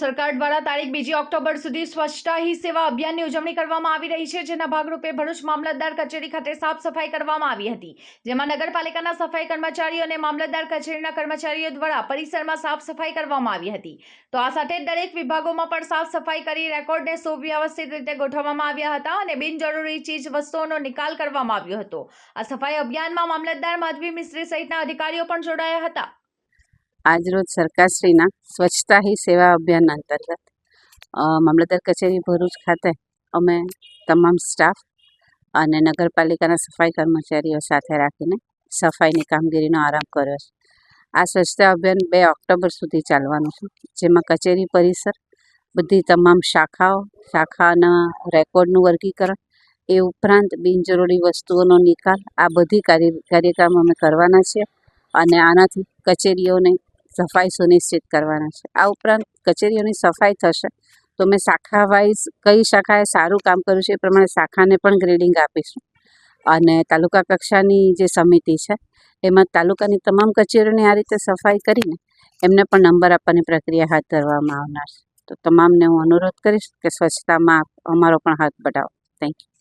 સરકાર દ્વારા તારીખ બીજી ઓક્ટોબર સુધી સ્વચ્છતા હી સેવા અભિયાનની ઉજવણી કરવામાં આવી રહી છે, જેના ભાગરૂપે ભરૂચ મામલતદાર કચેરી ખાતે સાફ સફાઈ કરવામાં આવી હતી. જેમાં નગરપાલિકાના સફાઈ કર્મચારીઓ અને મામલતદાર કચેરીના કર્મચારીઓ દ્વારા પરિસરમાં સાફ સફાઈ કરવામાં આવી હતી. તો આ સાથે દરેક વિભાગોમાં પણ સાફ સફાઈ કરી રેકોર્ડને સુવ્યવસ્થિત રીતે ગોઠવવામાં આવ્યા હતા અને બિનજરૂરી ચીજ વસ્તુઓનો નિકાલ કરવામાં આવ્યો હતો. આ સફાઈ અભિયાનમાં મામલતદાર માધવી મિસ્ત્રી સહિતના અધિકારીઓ પણ જોડાયા હતા. આજરોજ સરકારશ્રીના સ્વચ્છતા હી સેવા અભિયાન અંતર્ગત મામલતદાર કચેરી ભરૂચ ખાતે અમે તમામ સ્ટાફ અને નગરપાલિકાના સફાઈ કર્મચારીઓ સાથે રાખીને સફાઈની કામગીરીનો આરંભ કર્યો છે. આ સ્વચ્છતા અભિયાન બે ઓક્ટોબર સુધી ચાલવાનું છે, જેમાં કચેરી પરિસર, બધી તમામ શાખાઓ, શાખાના રેકોર્ડનું વર્ગીકરણ, એ ઉપરાંત બિનજરૂરી વસ્તુઓનો નિકાલ, આ બધી કાર્ય, કાર્યક્રમ અમે કરવાના છીએ અને આનાથી કચેરીઓને સફાઈ સુનિશ્ચિત કરવાના છે. આ ઉપરાંત કચેરીઓની સફાઈ થશે. તો મેં શાખા વાઇઝ કઈ શાખાએ સારું કામ કર્યું છે એ પ્રમાણે શાખાને પણ ગ્રેડિંગ આપીશું. અને તાલુકા કક્ષાની જે સમિતિ છે, એમાં તાલુકાની તમામ કચેરીઓની આ રીતે સફાઈ કરીને એમને પણ નંબર આપવાની પ્રક્રિયા હાથ ધરવામાં આવનાર છે. તો તમામને હું અનુરોધ કરીશ કે સ્વચ્છતામાં અમારો પણ હાથ બઢાવો. Thank you